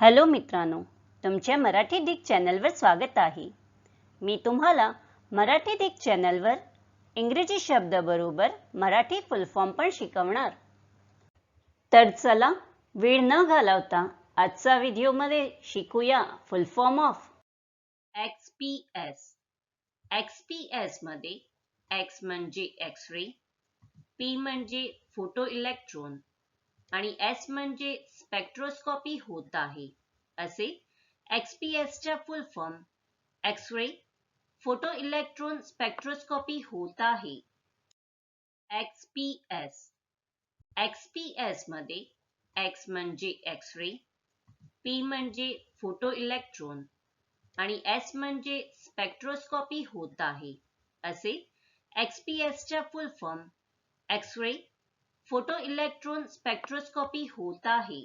Hello मित्रांनो तुमच्या Marathi Dick चॅनलवर स्वागत आहे. मी तुम्हाला मराठी डिक चॅनलवर इंग्रजी शब्दाबरोबर मराठी फुल फॉर्म पण शिकवणार. तर चला वेळ न घालवता आजचा व्हिडिओमध्ये शिकूया full form of X P S X P एसमध्ये एक्स म्हणजे एक्स रे पी म्हणजे फोटो इलेक्ट्रॉन आणि एस म्हणजे स्पेक्ट्रोस्कॉपी होत आहे. असे एक्सपीएसच्या full form X ray photo electron spectroscopy होत आहे. एक्सपीएस एक्सपीएसमध्ये एक्स म्हणजे एक्स रे पी म्हणजे फोटो इलेक्ट्रॉन आणि एस म्हणजे स्पेक्ट्रोस्कॉपी होत आहे. असे एक्सपीएसच्या full form X ray photo electron spectroscopy होत आहे.